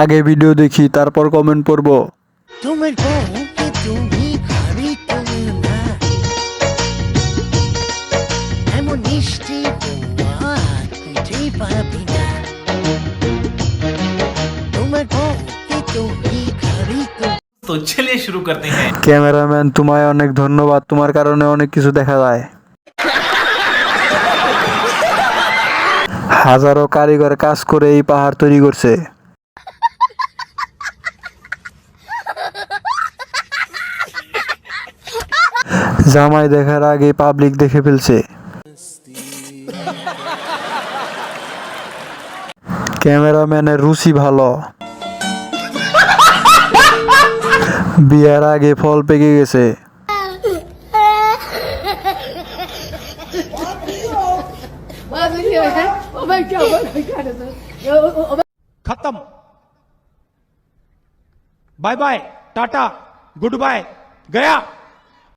आगे वीडियो देखिए তারপর কমেন্ট পড়বো তুমি কো কি তুমি খড়ি তুমি না এমন নিশ্চিত না তুমি টাইপ আপ येणार তুমি কো কি তুমি খড়ি তো চলিয়ে শুরু করতে हैं कैमरामैन तुमाए अनेक धन्यवाद तुम्हारे कारण अनेक कुछ देखा जाए হাজারো কারিগর কাজ করে এই পাহাড় তৈরি করছে জামাই দেখার আগে পাবলিক দেখে ফেলছে ক্যামেরাম্যানের রুচি ভালো বিয়ার আগে ফল পেকে গেছে খতম bye bye tata good bye Gaya